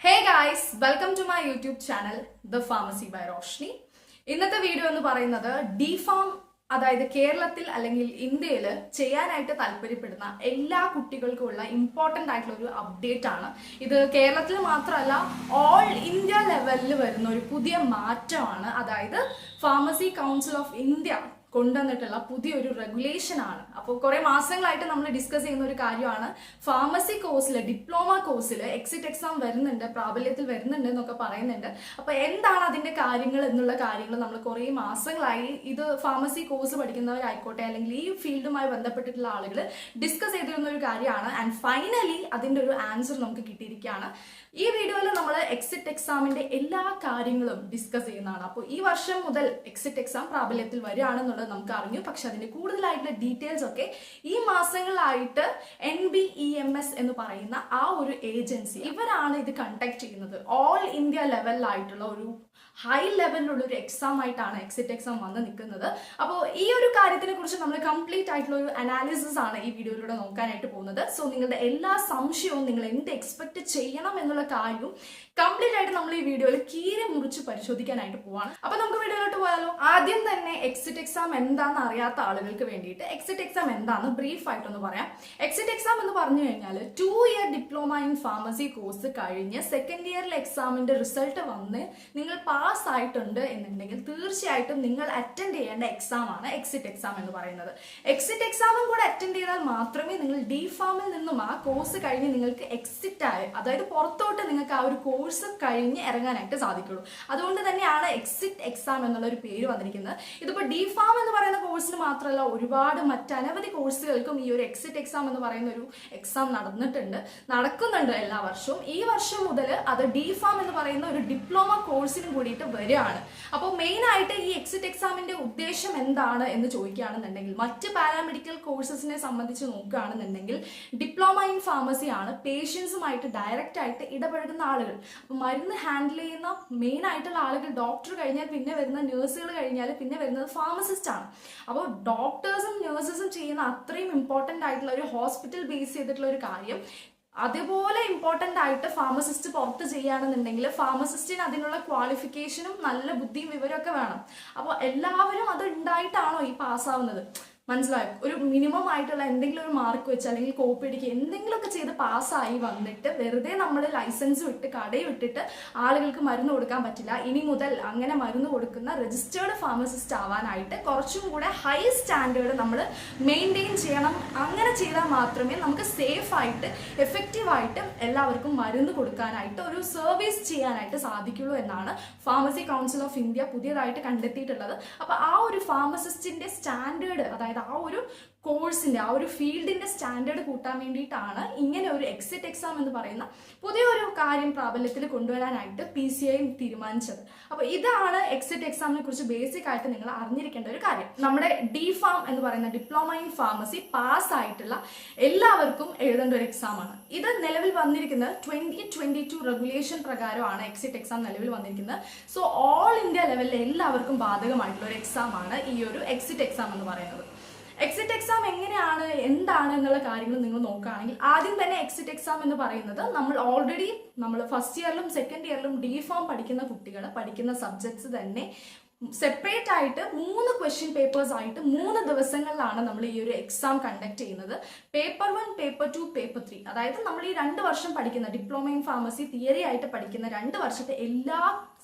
Hey guys welcome to my YouTube channel the pharmacy by Roshni ഇന്നത്തെ video എന്ന് പറയുന്നത് D pharm അതായത് കേരളത്തിൽ അല്ലെങ്കിൽ ഇന്ത്യയിൽ ചെയ്യാനായിട്ട് താല്പര്യപ്പെടുന്ന എല്ലാ കുട്ടികൾക്കുമുള്ള ഇമ്പോർട്ടന്റ് ആയിട്ടുള്ള ഒരു അപ്ഡേറ്റ് ആണ്. ഇത് കേരളത്തിൽ മാത്രമല്ല ഓൾ ഇന്ത്യ ലെവലിൽ വരുന്ന ഒരു പുതിയ മാറ്റമാണ്. അതായത് ഫാർമസി കൗൺസിൽ ഓഫ് ഇന്ത്യ കൊണ്ടുവന്നിട്ടുള്ള പുതിയൊരു റെഗുലേഷൻ ആണ്. അപ്പോൾ കുറേ മാസങ്ങളായിട്ട് നമ്മൾ ഡിസ്കസ് ചെയ്യുന്ന ഒരു കാര്യമാണ്. ഫാർമസി കോഴ്സിൽ ഡിപ്ലോമ കോഴ്സിൽ എക്സിറ്റ് എക്സാം വരുന്നുണ്ട് പ്രാബല്യത്തിൽ വരുന്നുണ്ട് എന്നൊക്കെ പറയുന്നുണ്ട്. അപ്പോൾ എന്താണ് അതിന്റെ കാര്യങ്ങൾ എന്നുള്ള കാര്യങ്ങൾ നമ്മൾ കുറേ മാസങ്ങളായി ഇത് ഫാർമസി കോഴ്സ് പഠിക്കുന്നവരായിക്കോട്ടെ അല്ലെങ്കിൽ ഈ ഫീൽഡുമായി ബന്ധപ്പെട്ടിട്ടുള്ള ആളുകൾ ഡിസ്കസ് ചെയ്തിരുന്ന ഒരു കാര്യമാണ്. ആൻഡ് ഫൈനലി അതിന്റെ ഒരു ആൻസർ നമുക്ക് കിട്ടിയിരിക്കുകയാണ്. ഈ വീഡിയോയിൽ നമ്മൾ എക്സിറ്റ് എക്സാമിന്റെ എല്ലാ കാര്യങ്ങളും ഡിസ്കസ് ചെയ്യുന്നതാണ്. അപ്പോൾ ഈ വർഷം മുതൽ എക്സിറ്റ് എക്സാം പ്രാബല്യത്തിൽ വരികയാണെന്നുള്ളത് നമുക്ക് അറിഞ്ഞു. പക്ഷെ അതിന്റെ കൂടുതലായിട്ടുള്ള ഡീറ്റെയിൽസ് ഒക്കെ ഈ മാസങ്ങളായിട്ട് N B E M S എന്ന് പറയുന്ന ആ ഒരു ഏജൻസി ഇവരാണ് ഇത് കണ്ടക്ട് ചെയ്യുന്നത്. ഓൾ ഇന്ത്യ ലെവലിലായിട്ടുള്ള ഒരു ഹൈ ലെവലിലുള്ള ഒരു എക്സാം ആയിട്ടാണ് എക്സിറ്റ് എക്സാം വന്ന് നിൽക്കുന്നത്. അപ്പോൾ ഈ ഒരു കാര്യത്തിനെ കുറിച്ച് നമ്മൾ കംപ്ലീറ്റ് ആയിട്ടുള്ള ഒരു അനാലിസിസ് ആണ് ഈ വീഡിയോയിലൂടെ നോക്കാനായിട്ട് പോകുന്നത്. സോ നിങ്ങളുടെ എല്ലാ സംശയവും നിങ്ങൾ എന്ത് എക്സ്പെക്ട് ചെയ്യണം എന്നുള്ള കാര്യവും കംപ്ലീറ്റ് ആയിട്ട് നമ്മൾ ഈ വീഡിയോയിൽ കീറി മുറിച്ച് പരിശോധിക്കാനായിട്ട് പോവാണ്. അപ്പോൾ നമുക്ക് വീഡിയോയിലോട്ട് പോയാലോ? ആദ്യം തന്നെ എക്സിറ്റ് എക്സാം എന്താണെന്ന് അറിയാത്ത ആളുകൾക്ക് വേണ്ടിയിട്ട് എക്സിറ്റ് എക്സാം എന്താണെന്ന് ബ്രീഫ് ആയിട്ടൊന്ന് പറയാം. എക്സിറ്റ് എക്സാം എന്ന് പറഞ്ഞു കഴിഞ്ഞാൽ two year diploma in pharmacy course കഴിഞ്ഞ് സെക്കൻഡ് ഇയറിലെ എക്സാമിന്റെ റിസൾട്ട് വന്ന് നിങ്ങൾ പാസ് ആയിട്ടുണ്ട് എന്നുണ്ടെങ്കിൽ തീർച്ചയായിട്ടും നിങ്ങൾ അറ്റൻഡ് ചെയ്യേണ്ട എക്സാം ആണ് എക്സിറ്റ് എക്സാം എന്ന് പറയുന്നത്. എക്സിറ്റ് എക്സാമും കൂടെ അറ്റൻഡ് ചെയ്താൽ മാത്രമേ നിങ്ങൾ ഡി ഫാമിൽ നിന്നും ആ കോഴ്സ് കഴിഞ്ഞ് നിങ്ങൾക്ക് എക്സിറ്റ് ആയ അതായത് പുറത്തോട്ട് നിങ്ങൾക്ക് ആ ഒരു കോഴ്സ് കഴിഞ്ഞ് ഇറങ്ങാനായിട്ട് സാധിക്കുള്ളൂ. അതുകൊണ്ട് തന്നെയാണ് എക്സിറ്റ് എക്സാം എന്നുള്ള ഒരു പേര് വന്നിരിക്കുന്നത്. ഇതിപ്പോൾ ഡി ഫാം എന്ന് പറയുന്ന കോഴ്സിന് മാത്രമല്ല ഒരുപാട് മറ്റനവധി കോഴ്സുകൾക്കും ഈ ഒരു എക്സിറ്റ് എക്സാം എന്ന് പറയുന്ന ഒരു എക്സാം നടന്നിട്ടുണ്ട്. നടക്കുന്നുണ്ട് എല്ലാ വർഷവും. ഈ വർഷം മുതൽ അത് ഡി ഫാം എന്ന് പറയുന്ന ഒരു ഡിപ്ലോമ കോഴ്സിനും കൂടിയിട്ട് വരികയാണ്. അപ്പോൾ മെയിനായിട്ട് ഈ എക്സിറ്റ് എക്സാമിന്റെ ഉദ്ദേശം എന്താണ് എന്ന് ചോദിക്കുകയാണെന്നുണ്ടെങ്കിൽ മറ്റ് പാരാമെഡിക്കൽ കോഴ്സസിനെ സംബന്ധിച്ച് നോക്കുകയാണെന്നുണ്ടെങ്കിൽ ഡിപ്ലോമ ഇൻ ഫാർമസി ആണ് പേഷ്യൻസുമായിട്ട് ഡയറക്റ്റ് ആയിട്ട് ഇടപഴകുന്ന ആളുകൾ. അപ്പോൾ മരുന്ന് ഹാൻഡിൽ ചെയ്യുന്ന മെയിൻ ആയിട്ടുള്ള ആളുകൾ ഡോക്ടർ കഴിഞ്ഞാൽ പിന്നെ വരുന്ന നേഴ്സുകൾ കഴിഞ്ഞാൽ പിന്നെ വരുന്നത് ഫാർമസിസ്റ്റ് ആണ്. അപ്പോൾ ഡോക്ടേഴ്സും നേഴ്സസും ചെയ്യുന്ന അത്രയും ഇമ്പോർട്ടന്റ് ആയിട്ടുള്ള ഒരു ഹോസ്പിറ്റൽ ബേസ് ചെയ്തിട്ടുള്ള ഒരു കാര്യം അതുപോലെ ഇമ്പോർട്ടന്റ് ആയിട്ട് ഫാർമസിസ്റ്റ് പുറത്ത് ചെയ്യുകയാണെന്നുണ്ടെങ്കിൽ ഫാർമസിസ്റ്റിന് അതിനുള്ള ക്വാളിഫിക്കേഷനും നല്ല ബുദ്ധിയും വിവരമൊക്കെ വേണം. അപ്പോൾ എല്ലാവരും അത് ഉണ്ടായിട്ടാണോ ഈ പാസ്സാവുന്നത് മനസ്സിലായോ? ഒരു മിനിമം ആയിട്ടുള്ള എന്തെങ്കിലും ഒരു മാർക്ക് വെച്ച് അല്ലെങ്കിൽ കോപ്പി അടിക്കുക എന്തെങ്കിലുമൊക്കെ ചെയ്ത് പാസ്സായി വന്നിട്ട് വെറുതെ നമ്മൾ ലൈസൻസ് വിട്ട് കടയിൽ വിട്ടിട്ട് ആളുകൾക്ക് മരുന്ന് കൊടുക്കാൻ പറ്റില്ല. ഇനി മുതൽ അങ്ങനെ മരുന്ന് കൊടുക്കുന്ന രജിസ്റ്റേർഡ് ഫാർമസിസ്റ്റ് ആവാനായിട്ട് കുറച്ചും കൂടെ ഹൈ സ്റ്റാൻഡേർഡ് നമ്മൾ മെയിന്റെയിൻ ചെയ്യണം. അങ്ങനെ ചെയ്താൽ മാത്രമേ നമുക്ക് സേഫ് ആയിട്ട് എഫക്റ്റീവായിട്ട് എല്ലാവർക്കും മരുന്ന് കൊടുക്കാനായിട്ട് ഒരു സർവീസ് ചെയ്യാനായിട്ട് സാധിക്കുള്ളൂ എന്നാണ് ഫാർമസി കൗൺസിൽ ഓഫ് ഇന്ത്യ പുതിയതായിട്ട് കണ്ടെത്തിയിട്ടുള്ളത്. അപ്പോൾ ആ ഒരു ഫാർമസിസ്റ്റിന്റെ സ്റ്റാൻഡേർഡ് അതായത് ആ ഒരു കോഴ്സിന്റെ ആ ഒരു ഫീൽഡിന്റെ സ്റ്റാൻഡേർഡ് കൂട്ടാൻ വേണ്ടിയിട്ടാണ് ഇങ്ങനെ ഒരു എക്സിറ്റ് എക്സാം എന്ന് പറയുന്ന പുതിയൊരു കാര്യം പ്രാബല്യത്തിൽ കൊണ്ടുവരാനായിട്ട് പി സി ഐ തീരുമാനിച്ചത്. അപ്പോൾ ഇതാണ് എക്സിറ്റ് എക്സാമിനെ കുറിച്ച് ബേസിക് ആയിട്ട് നിങ്ങൾ അറിഞ്ഞിരിക്കേണ്ട ഒരു കാര്യം. നമ്മുടെ ഡി ഫാം എന്ന് പറയുന്ന ഡിപ്ലോമ ഇൻ ഫാർമസി പാസ് ആയിട്ടുള്ള എല്ലാവർക്കും എഴുതേണ്ട ഒരു എക്സാമാണ് ഇത് നിലവിൽ വന്നിരിക്കുന്നത് ട്വന്റി ട്വന്റി ടു റെഗുലേഷൻ പ്രകാരമാണ് എക്സിറ്റ് എക്സാം നിലവിൽ വന്നിരിക്കുന്നത്. സോ ഓൾ ഇന്ത്യ ലെവലിൽ എല്ലാവർക്കും ബാധകമായിട്ടുള്ള ഒരു എക്സാം ആണ് ഈ ഒരു എക്സിറ്റ് എക്സാം എന്ന് പറയുന്നത്. എക്സിറ്റ് എക്സാം എങ്ങനെയാണ്? എന്താണ് എന്നുള്ള കാര്യങ്ങൾ നിങ്ങൾ നോക്കുകയാണെങ്കിൽ ആദ്യം തന്നെ എക്സിറ്റ് എക്സാം എന്ന് പറയുന്നത് നമ്മൾ ഓൾറെഡി നമ്മൾ ഫസ്റ്റ് ഇയറിലും സെക്കൻഡ് ഇയറിലും ഡി ഫോം പഠിക്കുന്ന കുട്ടികൾ പഠിക്കുന്ന സബ്ജക്ട്സ് തന്നെ സെപ്പറേറ്റ് ആയിട്ട് മൂന്ന് ക്വസ്റ്റ്യൻ പേപ്പേഴ്സ് ആയിട്ട് മൂന്ന് ദിവസങ്ങളിലാണ് നമ്മൾ ഈ ഒരു എക്സാം കണ്ടക്ട് ചെയ്യുന്നത്. Paper one paper two paper three അതായത് നമ്മൾ ഈ രണ്ട് വർഷം പഠിക്കുന്ന ഡിപ്ലോമ ഇൻ ഫാർമസി തിയറി ആയിട്ട് പഠിക്കുന്ന രണ്ട് വർഷത്തെ എല്ലാ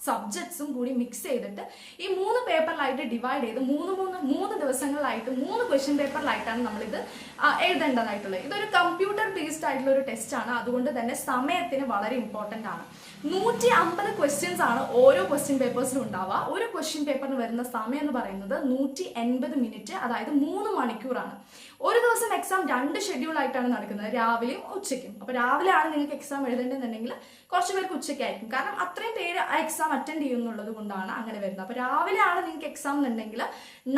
സബ്ജക്ട്സും കൂടി മിക്സ് ചെയ്തിട്ട് ഈ മൂന്ന് പേപ്പറിലായിട്ട് ഡിവൈഡ് ചെയ്ത് മൂന്ന് മൂന്ന് മൂന്ന് ദിവസങ്ങളിലായിട്ട് മൂന്ന് ക്വസ്റ്റ്യൻ പേപ്പറിലായിട്ടാണ് നമ്മളിത് എഴുതേണ്ടതായിട്ടുള്ളത്. ഇതൊരു കമ്പ്യൂട്ടർ ബേസ്ഡ് ആയിട്ടുള്ള ഒരു ടെസ്റ്റ് ആണ്. അതുകൊണ്ട് തന്നെ സമയത്തിന് വളരെ ഇമ്പോർട്ടന്റ് ആണ്. നൂറ്റി അമ്പത് ക്വസ്റ്റ്യൻസ് ആണ് ഓരോ ക്വസ്റ്റ്യൻ പേപ്പേഴ്സിലും ഉണ്ടാവുക. ഒരു ക്വസ്റ്റ്യൻ പേപ്പറിന് വരുന്ന സമയം എന്ന് പറയുന്നത് നൂറ്റി എൺപത് മിനിറ്റ് അതായത് മൂന്ന് മണിക്കൂറാണ്. ഒരു ദിവസം എക്സാം രണ്ട് ഷെഡ്യൂൾ ആയിട്ടാണ് നടക്കുന്നത്. രാവിലെയും ഉച്ചയ്ക്കും. അപ്പോൾ രാവിലെ ആണ് നിങ്ങൾക്ക് എക്സാം എഴുതേണ്ടതെന്നുണ്ടെങ്കിൽ കുറച്ച് പേർക്ക് ഉച്ചയ്ക്കായിരിക്കും. കാരണം അത്രയും പേര് ആ എക്സാം എക്സാം അറ്റൻഡ് ചെയ്യുന്നുള്ളത് കൊണ്ടാണ് അങ്ങനെ വരുന്നത്. അപ്പോൾ രാവിലെ ആണ് നിങ്ങൾക്ക് എക്സാം എന്നുണ്ടെങ്കിൽ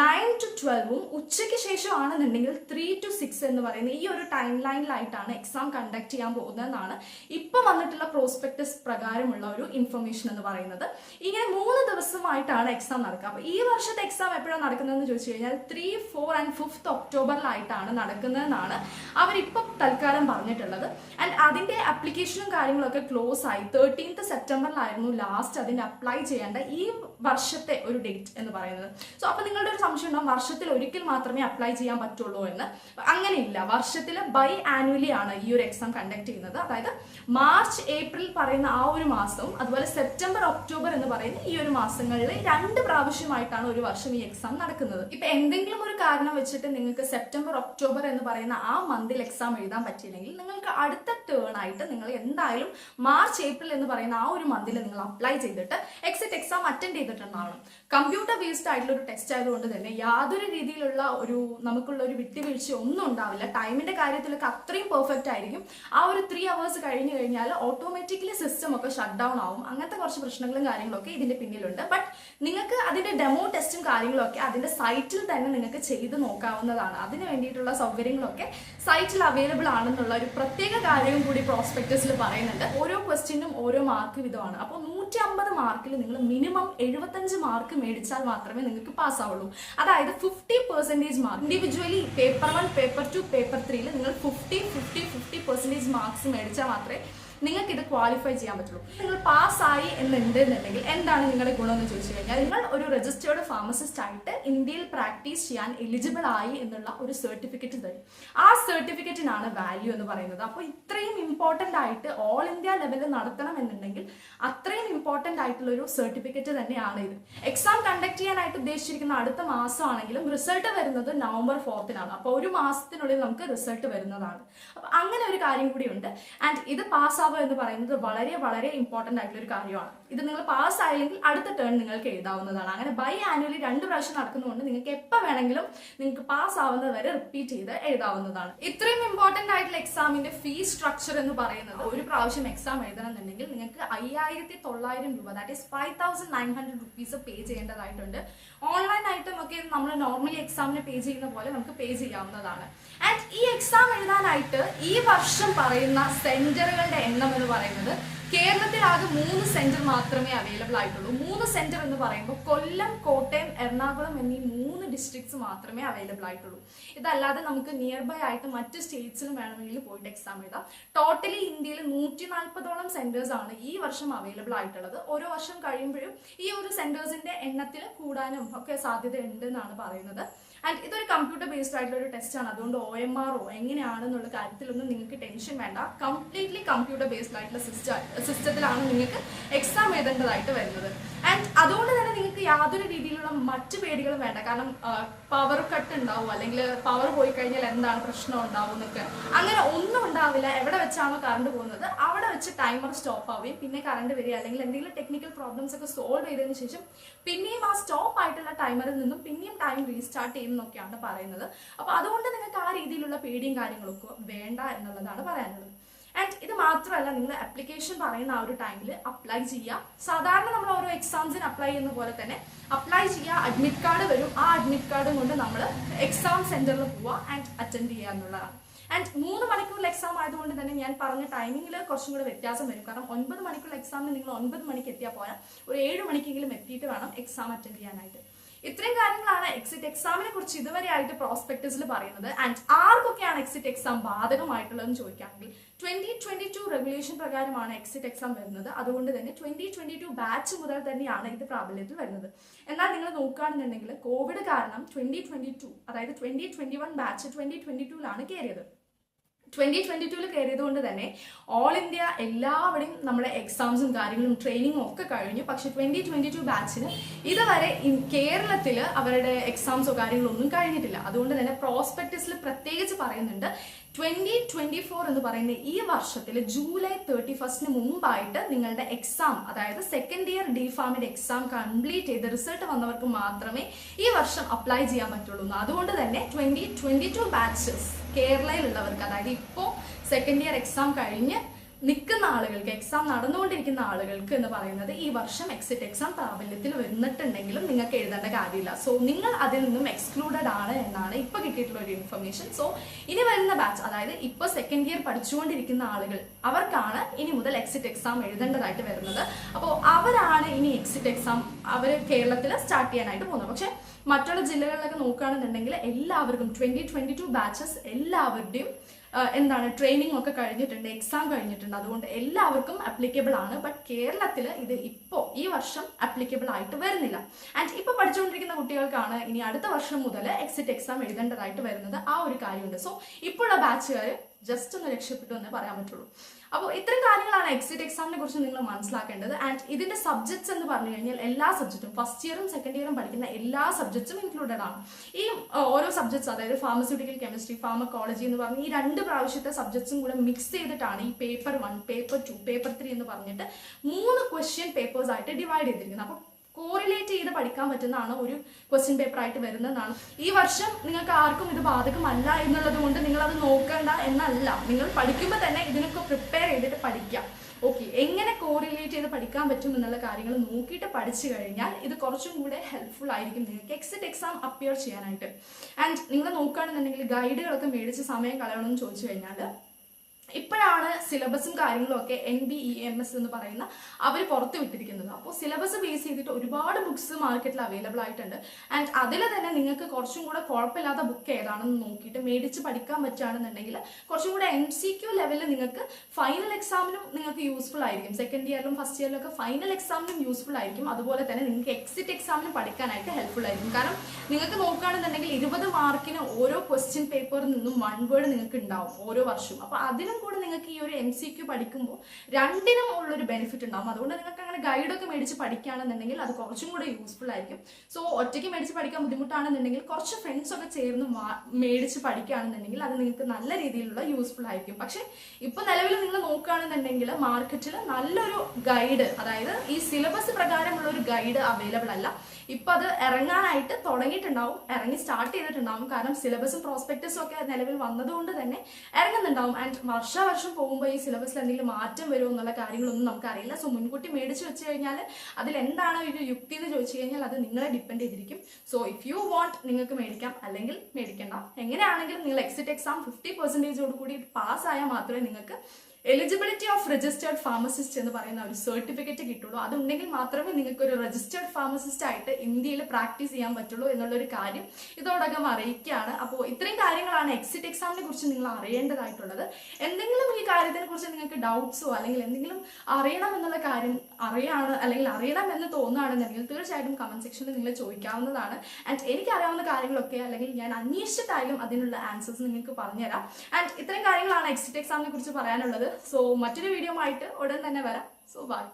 നയൻ ടു ട്വൽവും ഉച്ചയ്ക്ക് ശേഷമാണെന്നുണ്ടെങ്കിൽ ത്രീ ടു സിക്സ് എന്ന് പറയുന്ന ഈ ഒരു ടൈം ലൈനിലായിട്ടാണ് എക്സാം കണ്ടക്ട് ചെയ്യാൻ പോകുന്നതെന്നാണ് ഇപ്പം വന്നിട്ടുള്ള പ്രോസ്പെക്ടസ് പ്രകാരമുള്ള ഒരു ഇൻഫർമേഷൻ എന്ന് പറയുന്നത്. ഇങ്ങനെ മൂന്ന് ദിവസമായിട്ടാണ് എക്സാം നടക്കുക. അപ്പോൾ ഈ വർഷത്തെ എക്സാം എപ്പോഴാണ് നടക്കുന്നതെന്ന് ചോദിച്ചു കഴിഞ്ഞാൽ ത്രീ ഫോർ ആൻഡ് ഫിഫ്ത്ത് ഒക്ടോബറിലായിട്ടാണ് നടക്കുന്നതെന്നാണ് അവരിപ്പം തൽക്കാലം പറഞ്ഞിട്ടുള്ളത്. ആൻഡ് അതിന്റെ അപ്ലിക്കേഷനും കാര്യങ്ങളൊക്കെ ക്ലോസ് ആയി. തേർട്ടീൻത്ത് സെപ്റ്റംബറിലായിരുന്നു ലാസ്റ്റ് അതിന് അപ്ലൈ ചെയ്യേണ്ട ഈ വർഷത്തെ ഒരു ഡേറ്റ് എന്ന് പറയുന്നത്. സോ അപ്പൊ നിങ്ങളുടെ ഒരു സംശയം ഉണ്ടാവും വർഷത്തിൽ ഒരിക്കൽ മാത്രമേ അപ്ലൈ ചെയ്യാൻ പറ്റുള്ളൂ എന്ന്. അങ്ങനെയില്ല വർഷത്തിൽ ബൈ ആനുവലി ആണ് ഈ ഒരു എക്സാം കണ്ടക്ട് ചെയ്യുന്നത്. അതായത് മാർച്ച് ഏപ്രിൽ പറയുന്ന ആ ഒരു മാസവും അതുപോലെ സെപ്റ്റംബർ ഒക്ടോബർ എന്ന് പറയുന്ന ഈ ഒരു മാസങ്ങളിൽ രണ്ട് പ്രാവശ്യമായിട്ടാണ് ഒരു വർഷം ഈ എക്സാം നടക്കുന്നത്. ഇപ്പൊ എന്തെങ്കിലും ഒരു കാരണം വെച്ചിട്ട് നിങ്ങൾക്ക് സെപ്റ്റംബർ ഒക്ടോബർ എന്ന് പറയുന്ന ആ മന്തിൽ എക്സാം എഴുതാൻ പറ്റിയില്ലെങ്കിൽ നിങ്ങൾക്ക് അടുത്ത ടേൺ ആയിട്ട് നിങ്ങൾ എന്തായാലും മാർച്ച് ഏപ്രിൽ എന്ന് പറയുന്ന ആ ഒരു മന്തിൽ നിങ്ങൾ അപ്ലൈ ചെയ്തിട്ട് എക്സിറ്റ് എക്സാം അറ്റൻഡ് ചെയ്തിട്ടുണ്ടാവണം. കമ്പ്യൂട്ടർ ബേസ്ഡ് ആയിട്ടുള്ള ഒരു ടെസ്റ്റ് ആയതുകൊണ്ട് തന്നെ യാതൊരു രീതിയിലുള്ള ഒരു നമുക്കുള്ള ഒരു വിട്ടുവീഴ്ച ഒന്നും ഉണ്ടാവില്ല. ടൈമിന്റെ കാര്യത്തിലൊക്കെ അത്രയും പെർഫെക്റ്റ് ആയിരിക്കും. ആ ഒരു ത്രീ അവേഴ്സ് കഴിഞ്ഞു കഴിഞ്ഞാൽ ഓട്ടോമാറ്റിക്കലി സിസ്റ്റം ഒക്കെ ഷട്ട് ഡൗൺ ആവും. അങ്ങനത്തെ കുറച്ച് പ്രശ്നങ്ങളും കാര്യങ്ങളൊക്കെ ഇതിന്റെ പിന്നിലുണ്ട്. ബട്ട് നിങ്ങൾക്ക് അതിന്റെ ഡെമോ ടെസ്റ്റും കാര്യങ്ങളൊക്കെ അതിന്റെ സൈറ്റിൽ തന്നെ നിങ്ങൾക്ക് ചെയ്ത് നോക്കാവുന്നതാണ്. അതിന് വേണ്ടിയിട്ടുള്ള സൗകര്യങ്ങളൊക്കെ സൈറ്റിൽ അവൈലബിൾ ആണെന്നുള്ള ഒരു പ്രത്യേക കാര്യവും കൂടി പ്രോസ്പെക്ടസിൽ പറയുന്നുണ്ട്. ഓരോ ക്വസ്റ്റ്യനും ഓരോ മാർക്ക് വിധമാണ്. അപ്പോൾ നൂറ്റി അമ്പത് മാർക്കിൽ നിങ്ങൾ മിനിമം എഴുപത്തഞ്ച് മാർക്ക് മേടിച്ചാൽ മാത്രമേ നിങ്ങൾക്ക് പാസ് ആവുള്ളൂ അതായത് fifty percentage mark individually paper one paper two paper ത്രീയിൽ നിങ്ങൾ fifty fifty fifty percentage marks മേടിച്ചാൽ മാത്രമേ നിങ്ങൾക്ക് ഇത് ക്വാളിഫൈ ചെയ്യാൻ പറ്റുള്ളൂ. നിങ്ങൾ പാസ്സായി എന്നുണ്ട് എന്നുണ്ടെങ്കിൽ എന്താണ് നിങ്ങളുടെ ഗുണം എന്ന് ചോദിച്ചു കഴിഞ്ഞാൽ നിങ്ങൾ ഒരു രജിസ്റ്റേർഡ് ഫാർമസിസ്റ്റ് ആയിട്ട് ഇന്ത്യയിൽ പ്രാക്ടീസ് ചെയ്യാൻ എലിജിബിൾ ആയി എന്നുള്ള ഒരു സർട്ടിഫിക്കറ്റ് തരും. ആ സർട്ടിഫിക്കറ്റിനാണ് വാല്യൂ എന്ന് പറയുന്നത്. അപ്പോൾ ഇത്രയും ഇമ്പോർട്ടന്റ് ആയിട്ട് ഓൾ ഇന്ത്യ ലെവലിൽ നടത്തണം എന്നുണ്ടെങ്കിൽ അത്രയും ഇമ്പോർട്ടന്റ് ആയിട്ടുള്ള ഒരു സർട്ടിഫിക്കറ്റ് തന്നെയാണ് ഇത്. എക്സാം കണ്ടക്ട് ചെയ്യാനായിട്ട് ഉദ്ദേശിച്ചിരിക്കുന്ന അടുത്ത മാസമാണെങ്കിലും റിസൾട്ട് വരുന്നത് നവംബർ ഫോർത്തിനാണ് അപ്പോൾ ഒരു മാസത്തിനുള്ളിൽ നമുക്ക് റിസൾട്ട് വരുന്നതാണ്. അപ്പോൾ അങ്ങനെ ഒരു കാര്യം കൂടിയുണ്ട് ആൻഡ് ഇത് പാസ്സാവുക എന്ന് പറയുന്നത് വളരെ വളരെ ഇമ്പോർട്ടന്റ് ആയിട്ടുള്ള ഒരു കാര്യമാണ്. ഇത് നിങ്ങൾ പാസ് ആയില്ലെങ്കിൽ അടുത്ത ടേൺ നിങ്ങൾക്ക് എഴുതാവുന്നതാണ്. അങ്ങനെ ബൈ ആനുവലി രണ്ട് പ്രാവശ്യം നടക്കുന്നതുകൊണ്ട് നിങ്ങൾക്ക് എപ്പോൾ വേണമെങ്കിലും നിങ്ങൾക്ക് പാസ് ആവുന്നത് വരെ റിപ്പീറ്റ് ചെയ്ത് എഴുതാവുന്നതാണ്. ഇത്രയും ഇമ്പോർട്ടന്റ് ആയിട്ടുള്ള എക്സാമിന്റെ ഫീ സ്ട്രക്ചർ എന്ന് പറയുന്നത് ഒരു പ്രാവശ്യം എക്സാം എഴുതണം എന്നുണ്ടെങ്കിൽ നിങ്ങൾക്ക് അയ്യായിരത്തി തൊള്ളായിരം രൂപ that is five thousand nine hundred rupees pay ചെയ്യേണ്ടതായിട്ടുണ്ട്. ഓൺലൈൻ ആയിട്ടും ഒക്കെ നമ്മൾ നോർമലി എക്സാമിന് പേ ചെയ്യുന്ന പോലെ നമുക്ക് പേ ചെയ്യാവുന്നതാണ്. ആൻഡ് ഈ എക്സാം എഴുതാനായിട്ട് ഈ വർഷം പറയുന്ന സെന്ററുകളുടെ എണ്ണം എന്ന് പറയുന്നത് കേരളത്തിൽ ആകെ മൂന്ന് സെന്റർ മാത്രമേ അവൈലബിൾ ആയിട്ടുള്ളൂ. മൂന്ന് സെന്റർ എന്ന് പറയുമ്പോൾ കൊല്ലം കോട്ടയം എറണാകുളം എന്നീ മൂന്ന് ഡിസ്ട്രിക്ട്സ് മാത്രമേ അവൈലബിൾ ആയിട്ടുള്ളൂ. ഇതല്ലാതെ നമുക്ക് നിയർ ബൈ ആയിട്ട് മറ്റ് സ്റ്റേറ്റ്സിലും വേണമെങ്കിൽ പോയിട്ട് എക്സാം എഴുതാം. ടോട്ടലി ഇന്ത്യയിൽ നൂറ്റി നാൽപ്പതോളം സെന്റേഴ്സ് ആണ് ഈ വർഷം അവൈലബിൾ ആയിട്ടുള്ളത്. ഓരോ വർഷം കഴിയുമ്പോഴും ഈ ഒരു സെന്റേഴ്സിന്റെ എണ്ണത്തിൽ കൂടാനും ഒക്കെ സാധ്യത ഉണ്ട് എന്നാണ് പറയുന്നത്. ആൻഡ് ഇതൊരു കമ്പ്യൂട്ടർ ബേസ്ഡ് ആയിട്ടുള്ള ഒരു ടെസ്റ്റ് ആണ്. അതുകൊണ്ട് ഒ എം ആർ ഒ എങ്ങനെയാണെന്നുള്ള കാര്യത്തിലൊന്നും നിങ്ങൾക്ക് ടെൻഷൻ വേണ്ട. കംപ്ലീറ്റ്ലി കമ്പ്യൂട്ടർ ബേസ്ഡ് ആയിട്ടുള്ള സിസ്റ്റം സിസ്റ്റത്തിലാണ് നിങ്ങൾക്ക് എക്സാം എഴുതേണ്ടതായിട്ട് വരുന്നത്. ആൻഡ് അതുകൊണ്ട് തന്നെ നിങ്ങൾക്ക് യാതൊരു രീതിയിലുള്ള മറ്റു പേടികളും വേണ്ട. കാരണം പവർ കട്ട് ഉണ്ടാവും അല്ലെങ്കിൽ പവർ പോയി കഴിഞ്ഞാൽ എന്താണ് പ്രശ്നം ഉണ്ടാവും എന്നൊക്കെ. അങ്ങനെ ഒന്നും ഉണ്ടാവില്ല. എവിടെ വെച്ചാണോ കറണ്ട് പോകുന്നത് അവിടെ വെച്ച് ടൈമർ സ്റ്റോപ്പ് ആവുകയും പിന്നെ കറണ്ട് വരിക അല്ലെങ്കിൽ എന്തെങ്കിലും ടെക്നിക്കൽ പ്രോബ്ലംസ് ഒക്കെ സോൾവ് ചെയ്തതിന് ശേഷം പിന്നെയും ആ സ്റ്റോപ്പ് ആയിട്ടുള്ള ടൈമറിൽ നിന്നും പിന്നെയും ടൈം റീസ്റ്റാർട്ട് ചെയ്യുന്നൊക്കെയാണ് പറയുന്നത്. അപ്പോൾ അതുകൊണ്ട് നിങ്ങൾക്ക് ആ രീതിയിലുള്ള പേടിയും കാര്യങ്ങളൊക്കെ വേണ്ട എന്നുള്ളതാണ് പറയാനുള്ളത്. ആൻഡ് ഇത് മാത്രമല്ല നിങ്ങൾ അപ്ലിക്കേഷൻ പറയുന്ന ആ ഒരു ടൈമിൽ അപ്ലൈ ചെയ്യുക. സാധാരണ നമ്മൾ ഓരോ എക്സാംസിന് അപ്ലൈ ചെയ്യുന്ന പോലെ തന്നെ അപ്ലൈ ചെയ്യുക അഡ്മിറ്റ് കാർഡ് വരും. ആ അഡ്മിറ്റ് കാർഡും കൊണ്ട് നമ്മൾ എക്സാം സെന്ററിൽ പോവുക ആൻഡ് അറ്റൻഡ് ചെയ്യുക എന്നുള്ളതാണ്. ആൻഡ് മൂന്ന് മണിക്കൂറിൽ എക്സാം ആയതുകൊണ്ട് തന്നെ ഞാൻ പറഞ്ഞ ടൈമിങ്ങിൽ കുറച്ചും കൂടെ വ്യത്യാസം വരും. കാരണം ഒൻപത് മണിക്കുള്ള എക്സാമിന് നിങ്ങൾ ഒൻപത് മണിക്ക് എത്തിയാൽ പോരാ. ഒരു ഏഴ് മണിക്കെങ്കിലും എത്തിയിട്ട് വേണം എക്സാം അറ്റൻഡ് ചെയ്യാനായിട്ട്. ഇത്രയും കാര്യങ്ങളാണ് എക്സിറ്റ് എക്സാമിനെ കുറിച്ച് ഇതുവരെ ആയിട്ട് പ്രോസ്പെക്ടസിൽ പറയുന്നത്. ആൻഡ് ആർക്കൊക്കെയാണ് എക്സിറ്റ് എക്സാം ബാധകമായിട്ടുള്ളതെന്ന് ചോദിക്കുകയാണെങ്കിൽ ട്വന്റി ട്വന്റി ടു റെഗുലേഷൻ പ്രകാരമാണ് എക്സിറ്റ് എക്സാം വരുന്നത്. അതുകൊണ്ട് തന്നെ ട്വന്റി ട്വന്റി ടു ബാച്ച് മുതൽ തന്നെയാണ് ഇത് പ്രാബല്യത്തിൽ വരുന്നത്. എന്നാൽ നിങ്ങൾ നോക്കുകയാണെന്നുണ്ടെങ്കിൽ കോവിഡ് കാരണം ട്വന്റി ട്വന്റി ടു അതായത് twenty twenty one batch twenty twenty ടുവിലാണ് കയറിയത്. ട്വന്റി ട്വന്റി ടൂവിൽ കയറിയത് കൊണ്ട് തന്നെ ഓൾ ഇന്ത്യ എല്ലാവരുടെയും നമ്മുടെ എക്സാംസും കാര്യങ്ങളും ട്രെയിനിങ്ങും ഒക്കെ കഴിഞ്ഞു. പക്ഷെ ട്വന്റി ട്വന്റി ടു ബാച്ചിന് ഇതുവരെ കേരളത്തിൽ അവരുടെ എക്സാംസോ കാര്യങ്ങളോ ഒന്നും കഴിഞ്ഞിട്ടില്ല. അതുകൊണ്ട് തന്നെ പ്രോസ്പെക്ടസിൽ പ്രത്യേകിച്ച് പറയുന്നുണ്ട് ട്വന്റി ട്വന്റി ഫോർ എന്ന് പറയുന്ന ഈ വർഷത്തിൽ ജൂലൈ തേർട്ടി ഫസ്റ്റിന് മുമ്പായിട്ട് നിങ്ങളുടെ എക്സാം അതായത് സെക്കൻഡ് ഇയർ ഡി ഫാമിന്റെ എക്സാം കംപ്ലീറ്റ് ചെയ്ത് റിസൾട്ട് വന്നവർക്ക് മാത്രമേ ഈ വർഷം അപ്ലൈ ചെയ്യാൻ പറ്റുള്ളൂ. അതുകൊണ്ട് തന്നെ ട്വന്റി ട്വന്റി ടു ബാച്ചസ് കേരളയിലുള്ളവർക്ക് അതായത് ഇപ്പോൾ സെക്കൻഡ് ഇയർ എക്സാം കഴിഞ്ഞ് നിൽക്കുന്ന ആളുകൾക്ക് എക്സാം നടന്നുകൊണ്ടിരിക്കുന്ന ആളുകൾക്ക് എന്ന് പറയുന്നത് ഈ വർഷം എക്സിറ്റ് എക്സാം പ്രാബല്യത്തിൽ വന്നിട്ടുണ്ടെങ്കിലും നിങ്ങൾക്ക് എഴുതേണ്ട കാര്യമില്ല. സോ നിങ്ങൾ അതിൽ നിന്നും എക്സ്ക്ലൂഡഡ് ആണ് എന്നാണ് ഇപ്പൊ കിട്ടിയിട്ടുള്ള ഒരു ഇൻഫർമേഷൻ സോ ഇനി വരുന്ന ബാച്ച് അതായത് ഇപ്പൊ സെക്കൻഡ് ഇയർ പഠിച്ചുകൊണ്ടിരിക്കുന്ന ആളുകൾ അവർക്കാണ് ഇനി മുതൽ എക്സിറ്റ് എക്സാം എഴുതേണ്ടതായിട്ട് വരുന്നത്. അപ്പോൾ അവരാണ് ഇനി എക്സിറ്റ് എക്സാം അവർ കേരളത്തിൽ സ്റ്റാർട്ട് ചെയ്യാനായിട്ട് പോകുന്നത്. പക്ഷെ മറ്റുള്ള ജില്ലകളിലൊക്കെ നോക്കുകയാണെന്നുണ്ടെങ്കിൽ എല്ലാവർക്കും ട്വന്റി ട്വന്റി ടു ബാച്ചസ് എല്ലാവരുടെയും എന്താണ് ട്രെയിനിങ് ഒക്കെ കഴിഞ്ഞിട്ടുണ്ട് എക്സാം കഴിഞ്ഞിട്ടുണ്ട്. അതുകൊണ്ട് എല്ലാവർക്കും അപ്ലിക്കബിൾ ആണ്. ബട്ട് കേരളത്തിൽ ഇത് ഇപ്പോൾ ഈ വർഷം അപ്ലിക്കബിൾ ആയിട്ട് വരുന്നില്ല. ആൻഡ് ഇപ്പോൾ പഠിച്ചുകൊണ്ടിരിക്കുന്ന കുട്ടികൾക്കാണ് ഇനി അടുത്ത വർഷം മുതൽ എക്സിറ്റ് എക്സാം എഴുതേണ്ടതായിട്ട് വരുന്നത് ആ ഒരു കാര്യമുണ്ട്. സോ ഇപ്പോഴുള്ള ബാച്ചുകാർ ജസ്റ്റ് ഒന്ന് രക്ഷപ്പെട്ടു എന്നേ പറയാൻ പറ്റുള്ളൂ. അപ്പോൾ ഇത്തരം കാര്യങ്ങളാണ് എക്സിറ്റ് എക്സാമിനെ കുറിച്ച് നിങ്ങൾ മനസ്സിലാക്കേണ്ടത്. ആൻഡ് ഇതിന്റെ സബ്ജക്ട്സ് എന്ന് പറഞ്ഞു കഴിഞ്ഞാൽ എല്ലാ സബ്ജക്റ്റും ഫസ്റ്റ് ഇയറും സെക്കൻഡ് ഇയറും പഠിക്കുന്ന എല്ലാ സബ്ജക്ട്സും ഇൻക്ലൂഡഡ് ആണ്. ഈ ഓരോ സബ്ജക്ട്സ് അതായത് ഫാർമസ്യൂട്ടിക്കൽ കെമിസ്ട്രി ഫാർമക്കോളജി എന്ന് പറഞ്ഞ് ഈ രണ്ട് പ്രാവശ്യത്തെ സബ്ജക്ട്സും കൂടെ മിക്സ് ചെയ്തിട്ടാണ് ഈ paper one paper two paper three എന്ന് പറഞ്ഞിട്ട് മൂന്ന് ക്വസ്റ്റ്യൻ പേപ്പേഴ്സ് ആയിട്ട് ഡിവൈഡ് ചെയ്തിരിക്കുന്നത്. അപ്പോൾ കോറിലേറ്റ് ചെയ്ത് പഠിക്കാൻ പറ്റുന്നതാണ് ഒരു ക്വസ്റ്റ്യൻ പേപ്പർ ആയിട്ട് വരുന്നതാണ്. ഈ വർഷം നിങ്ങൾക്ക് ആർക്കും ഇത് ബാധകമല്ല എന്നുള്ളത് കൊണ്ട് നിങ്ങൾ അത് നോക്കണ്ട എന്നല്ല. നിങ്ങൾ പഠിക്കുമ്പോൾ തന്നെ ഇതിനൊക്കെ പ്രിപ്പയർ ചെയ്തിട്ട് പഠിക്കാം ഓക്കെ എങ്ങനെ കോറിലേറ്റ് ചെയ്ത് പഠിക്കാൻ പറ്റും എന്നുള്ള കാര്യങ്ങൾ നോക്കിയിട്ട് പഠിച്ചു കഴിഞ്ഞാൽ ഇത് കുറച്ചും കൂടെ ഹെൽപ്ഫുൾ ആയിരിക്കും നിങ്ങൾക്ക്. എക്സിറ്റ് എക്സാം അപ്പിയർ ചെയ്യാനായിട്ട്. ആൻഡ് നിങ്ങൾ നോക്കുകയാണെന്നുണ്ടെങ്കിൽ ഗൈഡുകളൊക്കെ മേടിച്ച് സമയം കളയണമെന്ന് ചോദിച്ചു കഴിഞ്ഞാൽ ഇപ്പോഴാണ് സിലബസും കാര്യങ്ങളും ഒക്കെ N B E M S എന്ന് പറയുന്ന അവർ പുറത്ത് വിട്ടിരിക്കുന്നത്. അപ്പോൾ സിലബസ് ബേസ് ചെയ്തിട്ട് ഒരുപാട് ബുക്സ് മാർക്കറ്റിൽ അവൈലബിൾ ആയിട്ടുണ്ട്. ആൻഡ് അതിൽ തന്നെ നിങ്ങൾക്ക് കുറച്ചും കൂടെ കുഴപ്പമില്ലാത്ത ബുക്ക് ഏതാണെന്ന് നോക്കിയിട്ട് മേടിച്ച് പഠിക്കാൻ പറ്റുകയാണെന്നുണ്ടെങ്കിൽ കുറച്ചും കൂടെ എം സി ക്യു ലെവലിൽ നിങ്ങൾക്ക് ഫൈനൽ എക്സാമിനും നിങ്ങൾക്ക് യൂസ്ഫുൾ ആയിരിക്കും. സെക്കൻഡ് ഇയറിലും ഫസ്റ്റ് ഇയറിലും ഒക്കെ ഫൈനൽ എക്സാമിനും യൂസ്ഫുൾ ആയിരിക്കും. അതുപോലെ തന്നെ നിങ്ങൾക്ക് എക്സിറ്റ് എക്സാമിനും പഠിക്കാനായിട്ട് ഹെൽപ്ഫുൾ ആയിരിക്കും. കാരണം നിങ്ങൾക്ക് നോക്കുകയാണെന്നുണ്ടെങ്കിൽ ഇരുപത് മാർക്കിന് ഓരോ ക്വസ്റ്റ്യൻ പേപ്പറിൽ നിന്നും വൺ വേർഡ് നിങ്ങൾക്ക് ഉണ്ടാവും ഓരോ വർഷവും. അപ്പോൾ അതിനും കൂടെ നിങ്ങൾക്ക് ഈ ഒരു എം സി ക്യു പഠിക്കുമ്പോൾ രണ്ടിനും ഉള്ളൊരു ബെനിഫിറ്റ് ഉണ്ടാവും. അതുകൊണ്ട് നിങ്ങൾക്ക് അങ്ങനെ ഗൈഡൊക്കെ മേടിച്ച് പഠിക്കുകയാണെന്നുണ്ടെങ്കിൽ അത് കുറച്ചും കൂടെ യൂസ്ഫുൾ ആയിരിക്കും. സോ ഒറ്റയ്ക്ക് മേടിച്ച് പഠിക്കാൻ ബുദ്ധിമുട്ടാണെന്നുണ്ടെങ്കിൽ കുറച്ച് ഫ്രണ്ട്സ് ഒക്കെ ചേർന്ന് മേടിച്ച് പഠിക്കുകയാണെന്നുണ്ടെങ്കിൽ അത് നിങ്ങൾക്ക് നല്ല രീതിയിലുള്ള യൂസ്ഫുൾ ആയിരിക്കും. പക്ഷേ ഇപ്പം നിലവിൽ നിങ്ങൾ നോക്കുകയാണെന്നുണ്ടെങ്കിൽ മാർക്കറ്റിൽ നല്ലൊരു ഗൈഡ് അതായത് ഈ സിലബസ് പ്രകാരമുള്ള ഒരു ഗൈഡ് അവൈലബിൾ അല്ല. ഇപ്പം അത് ഇറങ്ങാനായിട്ട് തുടങ്ങിയിട്ടുണ്ടാവും. ഇറങ്ങി സ്റ്റാർട്ട് ചെയ്തിട്ടുണ്ടാവും. കാരണം സിലബസും പ്രോസ്പെക്ടസും ഒക്കെ നിലവിൽ വന്നതുകൊണ്ട് തന്നെ ഇറങ്ങുന്നുണ്ടാവും. ആൻഡ് വർഷാവർഷം പോകുമ്പോൾ ഈ സിലബസിൽ എന്തെങ്കിലും മാറ്റം വരുമോ എന്നുള്ള കാര്യങ്ങളൊന്നും നമുക്കറിയില്ല. സോ മുൻകൂട്ടി മേടിച്ച് വെച്ച് കഴിഞ്ഞാൽ അതിൽ എന്താണ് ഒരു യുക്തി എന്ന് ചോദിച്ചു കഴിഞ്ഞാൽ അത് നിങ്ങളെ ഡിപ്പെൻഡ് ചെയ്തിരിക്കും. സോ ഇഫ് യു വോണ്ട് നിങ്ങൾക്ക് മേടിക്കാം. അല്ലെങ്കിൽ മേടിക്കേണ്ട. എങ്ങനെയാണെങ്കിലും നിങ്ങൾ എക്സിറ്റ് എക്സാം ഫിഫ്റ്റി പെർസെന്റേജോട് കൂടി പാസ്സായാൽ മാത്രമേ നിങ്ങൾക്ക് എലിജിബിലിറ്റി ഓഫ് രജിസ്റ്റേർഡ് ഫാർമസിസ്റ്റ് എന്ന് പറയുന്ന ഒരു സർട്ടിഫിക്കറ്റ് കിട്ടുള്ളൂ. അതുണ്ടെങ്കിൽ മാത്രമേ നിങ്ങൾക്ക് ഒരു രജിസ്റ്റേർഡ് ഫാർമസിസ്റ്റ് ആയിട്ട് ഇന്ത്യയിൽ പ്രാക്ടീസ് ചെയ്യാൻ പറ്റുള്ളൂ എന്നുള്ള ഒരു കാര്യം ഇതോടകം അറിയിക്കുകയാണ്. അപ്പോൾ ഇത്രയും കാര്യങ്ങളാണ് എക്സിറ്റ് എക്സാമിനെ കുറിച്ച് നിങ്ങൾ അറിയേണ്ടതായിട്ടുള്ളത്. എന്തെങ്കിലും ഈ കാര്യത്തിനെ കുറിച്ച് നിങ്ങൾക്ക് ഡൗട്ട്സോ അല്ലെങ്കിൽ എന്തെങ്കിലും അറിയണം എന്നുള്ള കാര്യം അറിയാണ് അല്ലെങ്കിൽ അറിയണം എന്ന് തോന്നുകയാണെന്നുണ്ടെങ്കിൽ തീർച്ചയായിട്ടും കമന്റ് സെക്ഷനിൽ നിങ്ങൾ ചോദിക്കാവുന്നതാണ്. ആൻഡ് എനിക്ക് അറിയാവുന്ന കാര്യങ്ങളൊക്കെ അല്ലെങ്കിൽ ഞാൻ അന്വേഷിച്ചിട്ടായാലും അതിനുള്ള ആൻസേഴ്സ് നിങ്ങൾക്ക് പറഞ്ഞുതരാം. ആൻഡ് ഇത്രയും കാര്യങ്ങളാണ് എക്സിറ്റ് എക്സാമിനെ കുറിച്ച് പറയാനുള്ളത്. സോ മറ്റൊരു വീഡിയോ ആയിട്ട് ഉടൻ തന്നെ വരാം. So by